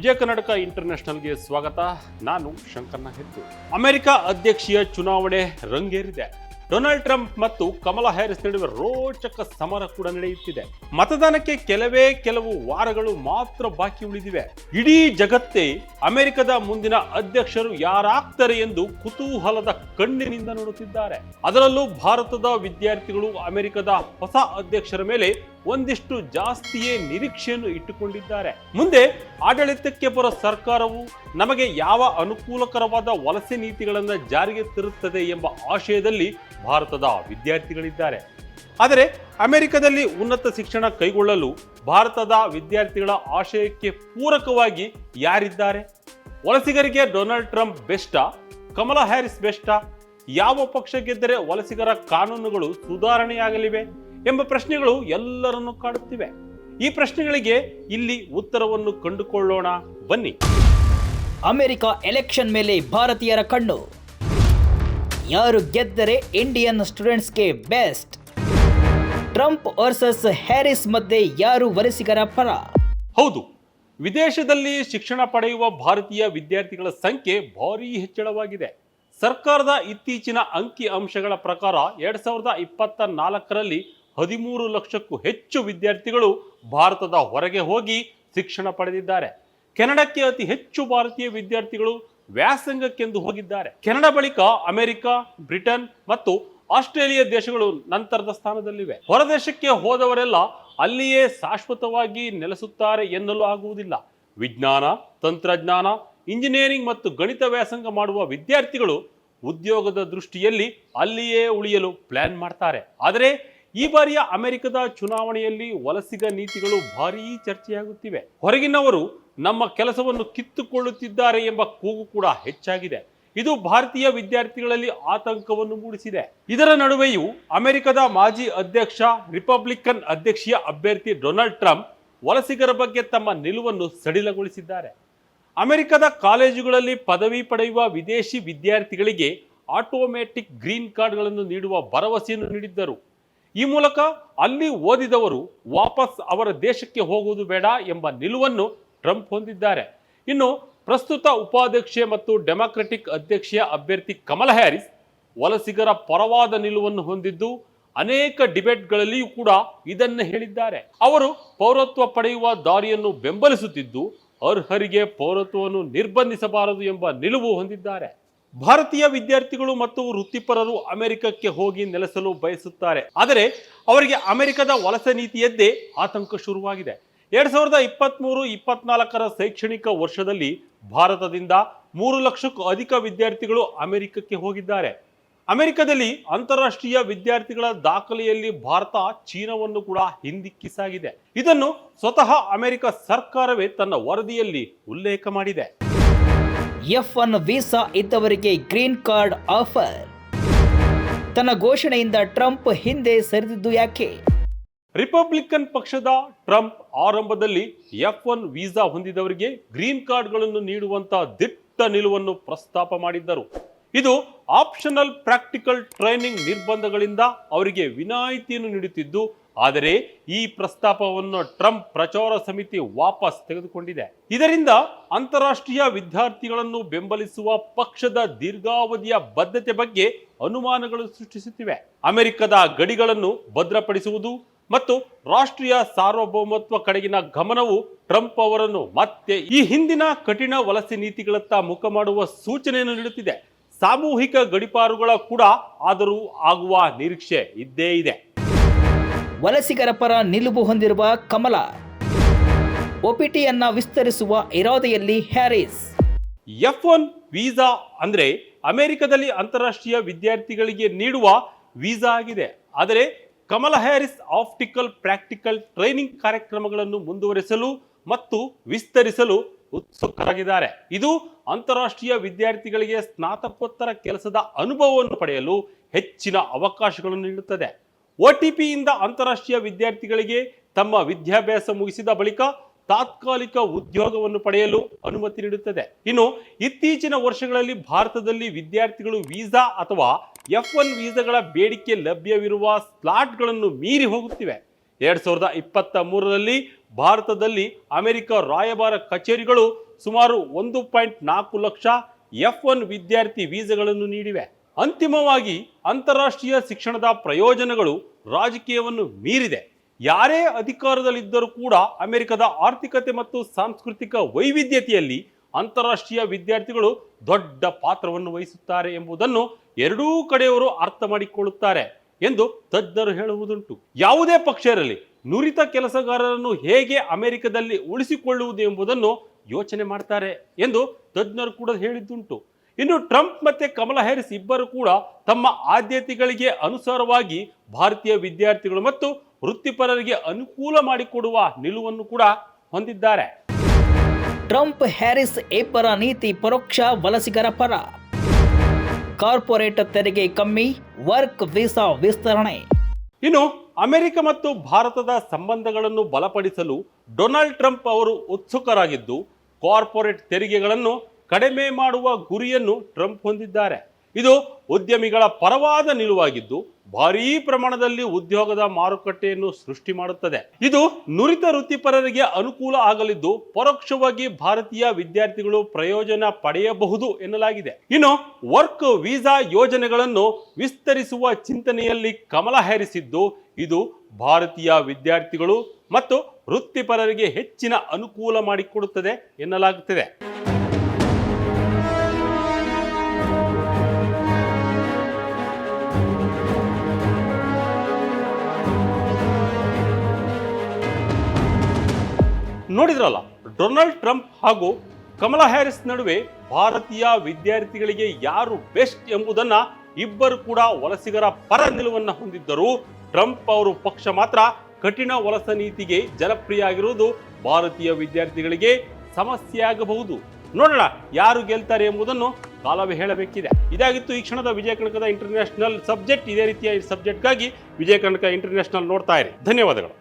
ವಿಜಯ ಕರ್ನಾಟಕ ಇಂಟರ್ನ್ಯಾಷನಲ್ಗೆ ಸ್ವಾಗತ. ನಾನು ಶಂಕರ್ನ ಹೆತ್ತು ಅಮೆರಿಕ ಅಧ್ಯಕ್ಷೀಯ ಚುನಾವಣೆ ರಂಗೇರಿದೆ. ಡೊನಾಲ್ಡ್ ಟ್ರಂಪ್ ಮತ್ತು ಕಮಲಾ ಹ್ಯಾರಿಸ್ ನಡುವೆ ರೋಚಕ ಸಮರ ಕೂಡ ನಡೆಯುತ್ತಿದೆ. ಮತದಾನಕ್ಕೆ ಕೆಲವೇ ಕೆಲವು ವಾರಗಳು ಮಾತ್ರ ಬಾಕಿ ಉಳಿದಿವೆ. ಇಡೀ ಜಗತ್ತೇ ಅಮೆರಿಕದ ಮುಂದಿನ ಅಧ್ಯಕ್ಷರು ಯಾರಾಗ್ತಾರೆ ಎಂದು ಕುತೂಹಲದ ಕಣ್ಣಿನಿಂದ ನೋಡುತ್ತಿದ್ದಾರೆ. ಅದರಲ್ಲೂ ಭಾರತದ ವಿದ್ಯಾರ್ಥಿಗಳು ಅಮೆರಿಕದ ಹೊಸ ಅಧ್ಯಕ್ಷರ ಮೇಲೆ ಒಂದಿಷ್ಟು ಜಾಸ್ತಿಯೇ ನಿರೀಕ್ಷೆಯನ್ನು ಇಟ್ಟುಕೊಂಡಿದ್ದಾರೆ. ಮುಂದೆ ಆಡಳಿತಕ್ಕೆ ಬರೋ ಸರ್ಕಾರವು ನಮಗೆ ಯಾವ ಅನುಕೂಲಕರವಾದ ವಲಸೆ ನೀತಿಗಳನ್ನು ಜಾರಿಗೆ ತರುತ್ತದೆ ಎಂಬ ಆಶಯದಲ್ಲಿ ಭಾರತದ ವಿದ್ಯಾರ್ಥಿಗಳಿದ್ದಾರೆ. ಆದರೆ ಅಮೆರಿಕದಲ್ಲಿ ಉನ್ನತ ಶಿಕ್ಷಣ ಕೈಗೊಳ್ಳಲು ಭಾರತದ ವಿದ್ಯಾರ್ಥಿಗಳ ಆಶಯಕ್ಕೆ ಪೂರಕವಾಗಿ ಯಾರಿದ್ದಾರೆ? ವಲಸಿಗರಿಗೆ ಡೊನಾಲ್ಡ್ ಟ್ರಂಪ್ ಬೆಸ್ಟಾ ಕಮಲಾ ಹ್ಯಾರಿಸ್ ಬೆಸ್ಟಾ ಯಾವ ಪಕ್ಷ ಗೆದ್ದರೆ ವಲಸಿಗರ ಕಾನೂನುಗಳು ಸುಧಾರಣೆಯಾಗಲಿವೆ? ಎಂಬ ಪ್ರಶ್ನೆಗಳು ಎಲ್ಲರನ್ನು ಕಾಡುತ್ತಿವೆ. ಈ ಪ್ರಶ್ನೆಗಳಿಗೆ ಇಲ್ಲಿ ಉತ್ತರವನ್ನು ಕಂಡುಕೊಳ್ಳೋಣ. ಬನ್ನಿ. ಅಮೆರಿಕ ಎಲೆಕ್ಷನ್ ಮೇಲೆ ಭಾರತೀಯರ ಕಣ್ಣು. ಯಾರು ಗೆದ್ದರೆ ಇಂಡಿಯನ್ ಸ್ಟೂಡೆಂಟ್ಸ್ಗೆ ಬೆಸ್ಟ್? ಟ್ರಂಪ್ ವರ್ಸಸ್ ಹ್ಯಾರಿಸ್ ಮಧ್ಯೆ ಯಾರು ವಲಸಿಗರ ಪರ? ಹೌದು ವಿದೇಶದಲ್ಲಿ ಶಿಕ್ಷಣ ಪಡೆಯುವ ಭಾರತೀಯ ವಿದ್ಯಾರ್ಥಿಗಳ ಸಂಖ್ಯೆ ಭಾರೀ ಹೆಚ್ಚಳವಾಗಿದೆ. ಸರ್ಕಾರದ ಇತ್ತೀಚಿನ ಅಂಕಿ ಅಂಶಗಳ ಪ್ರಕಾರ ಎರಡ್ ಸಾವಿರದ ಇಪ್ಪತ್ತ ನಾಲ್ಕರಲ್ಲಿ ಹದಿಮೂರು ಲಕ್ಷಕ್ಕೂ ಹೆಚ್ಚು ವಿದ್ಯಾರ್ಥಿಗಳು ಭಾರತದ ಹೊರಗೆ ಹೋಗಿ ಶಿಕ್ಷಣ ಪಡೆದಿದ್ದಾರೆ. ಕೆನಡಕ್ಕೆ ಅತಿ ಹೆಚ್ಚು ಭಾರತೀಯ ವಿದ್ಯಾರ್ಥಿಗಳು ವ್ಯಾಸಂಗಕ್ಕೆಂದು ಹೋಗಿದ್ದಾರೆ. ಕೆನಡಾ ಬಳಿಕ ಅಮೆರಿಕ, ಬ್ರಿಟನ್ ಮತ್ತು ಆಸ್ಟ್ರೇಲಿಯಾ ದೇಶಗಳು ನಂತರದ ಸ್ಥಾನದಲ್ಲಿವೆ. ಹೊರದೇಶಕ್ಕೆ ಹೋದವರೆಲ್ಲ ಅಲ್ಲಿಯೇ ಶಾಶ್ವತವಾಗಿ ನೆಲೆಸುತ್ತಾರೆ ಎನ್ನಲು ಆಗುವುದಿಲ್ಲ. ವಿಜ್ಞಾನ, ತಂತ್ರಜ್ಞಾನ, ಇಂಜಿನಿಯರಿಂಗ್ ಮತ್ತು ಗಣಿತ ವ್ಯಾಸಂಗ ಮಾಡುವ ವಿದ್ಯಾರ್ಥಿಗಳು ಉದ್ಯೋಗದ ದೃಷ್ಟಿಯಲ್ಲಿ ಅಲ್ಲಿಯೇ ಉಳಿಯಲು ಪ್ಲಾನ್ ಮಾಡ್ತಾರೆ. ಆದರೆ ಈ ಬಾರಿಯ ಅಮೆರಿಕದ ಚುನಾವಣೆಯಲ್ಲಿ ವಲಸಿಗ ನೀತಿಗಳು ಭಾರೀ ಚರ್ಚೆಯಾಗುತ್ತಿವೆ. ಹೊರಗಿನವರು ನಮ್ಮ ಕೆಲಸವನ್ನು ಕಿತ್ತುಕೊಳ್ಳುತ್ತಿದ್ದಾರೆ ಎಂಬ ಕೂಗು ಕೂಡ ಹೆಚ್ಚಾಗಿದೆ. ಇದು ಭಾರತೀಯ ವಿದ್ಯಾರ್ಥಿಗಳಲ್ಲಿ ಆತಂಕವನ್ನು ಮೂಡಿಸಿದೆ. ಇದರ ನಡುವೆಯೂ ಅಮೆರಿಕದ ಮಾಜಿ ಅಧ್ಯಕ್ಷ, ರಿಪಬ್ಲಿಕನ್ ಅಧ್ಯಕ್ಷೀಯ ಅಭ್ಯರ್ಥಿ ಡೊನಾಲ್ಡ್ ಟ್ರಂಪ್ ವಲಸಿಗರ ಬಗ್ಗೆ ತಮ್ಮ ನಿಲುವನ್ನು ಸಡಿಲಗೊಳಿಸಿದ್ದಾರೆ. ಅಮೆರಿಕದ ಕಾಲೇಜುಗಳಲ್ಲಿ ಪದವಿ ಪಡೆಯುವ ವಿದೇಶಿ ವಿದ್ಯಾರ್ಥಿಗಳಿಗೆ ಆಟೋಮ್ಯಾಟಿಕ್ ಗ್ರೀನ್ ಕಾರ್ಡ್ಗಳನ್ನು ನೀಡುವ ಭರವಸೆಯನ್ನು ನೀಡಿದ್ದರು. ಈ ಮೂಲಕ ಅಲ್ಲಿ ಓದಿದವರು ವಾಪಸ್ ಅವರ ದೇಶಕ್ಕೆ ಹೋಗುವುದು ಬೇಡ ಎಂಬ ನಿಲುವನ್ನು ಟ್ರಂಪ್ ಹೊಂದಿದ್ದಾರೆ. ಇನ್ನು ಪ್ರಸ್ತುತ ಉಪಾಧ್ಯಕ್ಷೆ ಮತ್ತು ಡೆಮಾಕ್ರೆಟಿಕ್ ಅಧ್ಯಕ್ಷೀಯ ಅಭ್ಯರ್ಥಿ ಕಮಲ್ ಹ್ಯಾರಿಸ್ ವಲಸಿಗರ ಪರವಾದ ನಿಲುವನ್ನು ಹೊಂದಿದ್ದು ಅನೇಕ ಡಿಬೇಟ್ಗಳಲ್ಲಿಯೂ ಕೂಡ ಇದನ್ನು ಹೇಳಿದ್ದಾರೆ. ಅವರು ಪೌರತ್ವ ಪಡೆಯುವ ದಾರಿಯನ್ನು ಬೆಂಬಲಿಸುತ್ತಿದ್ದು ಅರ್ಹರಿಗೆ ಪೌರತ್ವವನ್ನು ನಿರ್ಬಂಧಿಸಬಾರದು ಎಂಬ ನಿಲುವು ಹೊಂದಿದ್ದಾರೆ. ಭಾರತೀಯ ವಿದ್ಯಾರ್ಥಿಗಳು ಮತ್ತು ವೃತ್ತಿಪರರು ಅಮೆರಿಕಕ್ಕೆ ಹೋಗಿ ನೆಲೆಸಲು ಬಯಸುತ್ತಾರೆ. ಆದರೆ ಅವರಿಗೆ ಅಮೆರಿಕದ ವಲಸೆ ನೀತಿಯದ್ದೇ ಆತಂಕ ಶುರುವಾಗಿದೆ. ಎರಡ್ ಸಾವಿರದ ಇಪ್ಪತ್ತ್ಮೂರು ಇಪ್ಪತ್ನಾಲ್ಕರ ಶೈಕ್ಷಣಿಕ ವರ್ಷದಲ್ಲಿ ಭಾರತದಿಂದ ಮೂರು ಲಕ್ಷಕ್ಕೂ ಅಧಿಕ ವಿದ್ಯಾರ್ಥಿಗಳು ಅಮೆರಿಕಕ್ಕೆ ಹೋಗಿದ್ದಾರೆ. ಅಮೆರಿಕದಲ್ಲಿ ಅಂತಾರಾಷ್ಟ್ರೀಯ ವಿದ್ಯಾರ್ಥಿಗಳ ದಾಖಲೆಯಲ್ಲಿ ಭಾರತ ಚೀನಾವನ್ನು ಕೂಡ ಹಿಂದಿಕ್ಕಿಸಾಗಿದೆ. ಇದನ್ನು ಸ್ವತಃ ಅಮೆರಿಕ ಸರ್ಕಾರವೇ ತನ್ನ ವರದಿಯಲ್ಲಿ ಉಲ್ಲೇಖ ಮಾಡಿದೆ. ಎಫ್ ಒನ್ ವೀಸಾ ಇದ್ದವರಿಗೆ ಗ್ರೀನ್ ಕಾರ್ಡ್ ಆಫರ್ ತನ್ನ ಘೋಷಣೆಯಿಂದ ಟ್ರಂಪ್ ಹಿಂದೆ ಸರಿದಿದ್ದು ಯಾಕೆ? ರಿಪಬ್ಲಿಕನ್ ಪಕ್ಷದ ಟ್ರಂಪ್ ಆರಂಭದಲ್ಲಿ ಎಫ್ ಒನ್ ವೀಸಾ ಹೊಂದಿದವರಿಗೆ ಗ್ರೀನ್ ಕಾರ್ಡ್ಗಳನ್ನು ನೀಡುವಂತಹ ದಿಟ್ಟ ನಿಲುವನ್ನು ಪ್ರಸ್ತಾಪ ಮಾಡಿದ್ದರು. ಇದು ಆಪ್ಷನಲ್ ಪ್ರಾಕ್ಟಿಕಲ್ ಟ್ರೈನಿಂಗ್ ನಿರ್ಬಂಧಗಳಿಂದ ಅವರಿಗೆ ವಿನಾಯಿತಿಯನ್ನು ನೀಡುತ್ತಿದ್ದು ಆದರೆ ಈ ಪ್ರಸ್ತಾಪವನ್ನು ಟ್ರಂಪ್ ಪ್ರಚಾರ ಸಮಿತಿ ವಾಪಸ್ ತೆಗೆದುಕೊಂಡಿದೆ. ಇದರಿಂದ ಅಂತಾರಾಷ್ಟ್ರೀಯ ವಿದ್ಯಾರ್ಥಿಗಳನ್ನು ಬೆಂಬಲಿಸುವ ಪಕ್ಷದ ದೀರ್ಘಾವಧಿಯ ಬದ್ಧತೆ ಬಗ್ಗೆ ಅನುಮಾನಗಳು ಸೃಷ್ಟಿಸುತ್ತಿವೆ. ಅಮೆರಿಕದ ಗಡಿಗಳನ್ನು ಭದ್ರಪಡಿಸುವುದು ಮತ್ತು ರಾಷ್ಟ್ರೀಯ ಸಾರ್ವಭೌಮತ್ವ ಕಡೆಗಿನ ಗಮನವು ಟ್ರಂಪ್ ಅವರನ್ನು ಮತ್ತೆ ಈ ಹಿಂದಿನ ಕಠಿಣ ವಲಸೆ ನೀತಿಗಳತ್ತ ಮುಖ ಮಾಡುವ ಸೂಚನೆಯನ್ನು ನೀಡುತ್ತಿದೆ. ಸಾಮೂಹಿಕ ಗಡಿಪಾರುಗಳ ಕೂಡ ಆದರೂ ಆಗುವ ನಿರೀಕ್ಷೆ ಇದ್ದೇ ಇದೆ. ವಲಸಿಗರ ಪರ ನಿಲುವು ಹೊಂದಿರುವ ಕಮಲ. ಒಪಿಟಿಯನ್ನ ವಿಸ್ತರಿಸುವ ಇರಾದೆಯಲ್ಲಿ ಹ್ಯಾರಿಸ್. ಎಫ್ ಒನ್ ವೀಸಾ ಅಂದ್ರೆ ಅಮೆರಿಕದಲ್ಲಿ ಅಂತಾರಾಷ್ಟ್ರೀಯ ವಿದ್ಯಾರ್ಥಿಗಳಿಗೆ ನೀಡುವ ವೀಸಾ ಆಗಿದೆ. ಆದರೆ Kamala Harris optical practical training ಕಾರ್ಯಕ್ರಮಗಳನ್ನು ಮುಂದುವರಿಸಲು ಮತ್ತು ವಿಸ್ತರಿಸಲು ಉತ್ಸುಕರಾಗಿದ್ದಾರೆ. ಇದು ಅಂತಾರಾಷ್ಟ್ರೀಯ ವಿದ್ಯಾರ್ಥಿಗಳಿಗೆ ಸ್ನಾತಕೋತ್ತರ ಕೆಲಸದ ಅನುಭವವನ್ನು ಪಡೆಯಲು ಹೆಚ್ಚಿನ ಅವಕಾಶಗಳನ್ನು ನೀಡುತ್ತದೆ. ಒಟಿಪಿಯಿಂದ ಅಂತಾರಾಷ್ಟ್ರೀಯ ವಿದ್ಯಾರ್ಥಿಗಳಿಗೆ ತಮ್ಮ ವಿದ್ಯಾಭ್ಯಾಸ ಮುಗಿಸಿದ ಬಳಿಕ ತಾತ್ಕಾಲಿಕ ಉದ್ಯೋಗವನ್ನು ಪಡೆಯಲು ಅನುಮತಿ ನೀಡುತ್ತದೆ. ಇನ್ನು ಇತ್ತೀಚಿನ ವರ್ಷಗಳಲ್ಲಿ ಭಾರತದಲ್ಲಿ ವಿದ್ಯಾರ್ಥಿಗಳು ವೀಸಾ ಅಥವಾ ಎಫ್ ಒನ್ ವೀಸಾಗಳ ಬೇಡಿಕೆ ಲಭ್ಯವಿರುವ ಸ್ಲಾಟ್ಗಳನ್ನು ಮೀರಿ ಹೋಗುತ್ತಿವೆ. ಎರಡ್ ಸಾವಿರದ ಇಪ್ಪತ್ತ ಮೂರರಲ್ಲಿ ಭಾರತದಲ್ಲಿ ಅಮೆರಿಕ ರಾಯಭಾರ ಕಚೇರಿಗಳು ಸುಮಾರು ಒಂದು ಪಾಯಿಂಟ್ ನಾಲ್ಕು ಲಕ್ಷ ಎಫ್ ಒನ್ ವಿದ್ಯಾರ್ಥಿ ವೀಸಾಗಳನ್ನು ನೀಡಿವೆ. ಅಂತಿಮವಾಗಿ ಅಂತಾರಾಷ್ಟ್ರೀಯ ಶಿಕ್ಷಣದ ಪ್ರಯೋಜನಗಳು ರಾಜಕೀಯವನ್ನು ಮೀರಿದೆ. ಯಾರೇ ಅಧಿಕಾರದಲ್ಲಿದ್ದರೂ ಕೂಡ ಅಮೆರಿಕದ ಆರ್ಥಿಕತೆ ಮತ್ತು ಸಾಂಸ್ಕೃತಿಕ ವೈವಿಧ್ಯತೆಯಲ್ಲಿ ಅಂತಾರಾಷ್ಟ್ರೀಯ ವಿದ್ಯಾರ್ಥಿಗಳು ದೊಡ್ಡ ಪಾತ್ರವನ್ನು ವಹಿಸುತ್ತಾರೆ ಎಂಬುದನ್ನು ಎರಡೂ ಕಡೆಯವರು ಅರ್ಥ ಮಾಡಿಕೊಳ್ಳುತ್ತಾರೆ ಎಂದು ತಜ್ಞರು ಹೇಳುವುದುಂಟು. ಯಾವುದೇ ಪಕ್ಷ ಇರಲಿ, ನುರಿತ ಕೆಲಸಗಾರರನ್ನು ಹೇಗೆ ಅಮೆರಿಕದಲ್ಲಿ ಉಳಿಸಿಕೊಳ್ಳುವುದು ಎಂಬುದನ್ನು ಯೋಚನೆ ಮಾಡ್ತಾರೆ ಎಂದು ತಜ್ಞರು ಕೂಡ ಹೇಳಿದ್ದುಂಟು. ಇನ್ನು ಟ್ರಂಪ್ ಮತ್ತೆ ಕಮಲಾ ಹ್ಯಾರಿಸ್ ಇಬ್ಬರು ಕೂಡ ತಮ್ಮ ಆದ್ಯತೆಗಳಿಗೆ ಅನುಸಾರವಾಗಿ ಭಾರತೀಯ ವಿದ್ಯಾರ್ಥಿಗಳು ಮತ್ತು ವೃತ್ತಿಪರರಿಗೆ ಅನುಕೂಲ ಮಾಡಿಕೊಡುವ ನಿಲುವನ್ನು ಕೂಡ ಹೊಂದಿದ್ದಾರೆ. ಟ್ರಂಪ್ ಹ್ಯಾರಿಸ್ ಇಬ್ಬರ ನೀತಿ ಪರೋಕ್ಷ ವಲಸಿಗರ ಪರ. ಕಾರ್ಪೊರೇಟ್ ತೆರಿಗೆ ಕಮ್ಮಿ ವರ್ಕ್ ವೀಸಾ ವಿಸ್ತರಣೆ. ಇನ್ನು ಅಮೆರಿಕ ಮತ್ತು ಭಾರತದ ಸಂಬಂಧಗಳನ್ನು ಬಲಪಡಿಸಲು ಡೊನಾಲ್ಡ್ ಟ್ರಂಪ್ ಅವರು ಉತ್ಸುಕರಾಗಿದ್ದು ಕಾರ್ಪೊರೇಟ್ ತೆರಿಗೆಗಳನ್ನು ಕಡಿಮೆ ಮಾಡುವ ಗುರಿಯನ್ನು ಟ್ರಂಪ್ ಹೊಂದಿದ್ದಾರೆ. ಇದು ಉದ್ಯಮಿಗಳ ಪರವಾದ ನಿಲುವಾಗಿದ್ದು, ಭಾರೀ ಪ್ರಮಾಣದಲ್ಲಿ ಉದ್ಯೋಗದ ಮಾರುಕಟ್ಟೆಯನ್ನು ಸೃಷ್ಟಿ ಮಾಡುತ್ತದೆ. ಇದು ನುರಿತ ವೃತ್ತಿಪರರಿಗೆ ಅನುಕೂಲ ಆಗಲಿದ್ದು, ಪರೋಕ್ಷವಾಗಿ ಭಾರತೀಯ ವಿದ್ಯಾರ್ಥಿಗಳು ಪ್ರಯೋಜನ ಪಡೆಯಬಹುದು ಎನ್ನಲಾಗಿದೆ. ಇನ್ನು ವರ್ಕ್ ವೀಸಾ ಯೋಜನೆಗಳನ್ನು ವಿಸ್ತರಿಸುವ ಚಿಂತನೆಯಲ್ಲಿ ಕಮಲ ಹರಿಸಿದ್ದು, ಇದು ಭಾರತೀಯ ವಿದ್ಯಾರ್ಥಿಗಳು ಮತ್ತು ವೃತ್ತಿಪರರಿಗೆ ಹೆಚ್ಚಿನ ಅನುಕೂಲ ಮಾಡಿಕೊಡುತ್ತದೆ ಎನ್ನಲಾಗುತ್ತಿದೆ. ನೋಡಿದ್ರಲ್ಲ, ಡೊನಾಲ್ಡ್ ಟ್ರಂಪ್ ಹಾಗೂ ಕಮಲಾ ಹ್ಯಾರಿಸ್ ನಡುವೆ ಭಾರತೀಯ ವಿದ್ಯಾರ್ಥಿಗಳಿಗೆ ಯಾರು ಬೆಸ್ಟ್ ಎಂಬುದನ್ನ ಇಬ್ಬರು ಕೂಡ ವಲಸಿಗರ ಪರ ನಿಲುವನ್ನ ಹೊಂದಿದ್ದರು. ಟ್ರಂಪ್ ಅವರು ಪಕ್ಷ ಮಾತ್ರ ಕಠಿಣ ವಲಸ ನೀತಿಗೆ ಜನಪ್ರಿಯ ಆಗಿರುವುದು ಭಾರತೀಯ ವಿದ್ಯಾರ್ಥಿಗಳಿಗೆ ಸಮಸ್ಯೆಯಾಗಬಹುದು ನೋಡೋಣ ಯಾರು ಗೆಲ್ತಾರೆ ಎಂಬುದನ್ನು ಕಾಲವೇ ಹೇಳಬೇಕಿದೆ. ಇದಾಗಿತ್ತು ಈ ಕ್ಷಣದ ವಿಜಯ ಕನಕದ ಇಂಟರ್ನ್ಯಾಷನಲ್ ಸಬ್ಜೆಕ್ಟ್. ಇದೇ ರೀತಿಯ ಸಬ್ಜೆಕ್ಟ್ಗಾಗಿ ವಿಜಯ ಕನಕ ಇಂಟರ್ನ್ಯಾಷನಲ್ ನೋಡ್ತಾ ಇರಿ. ಧನ್ಯವಾದಗಳು.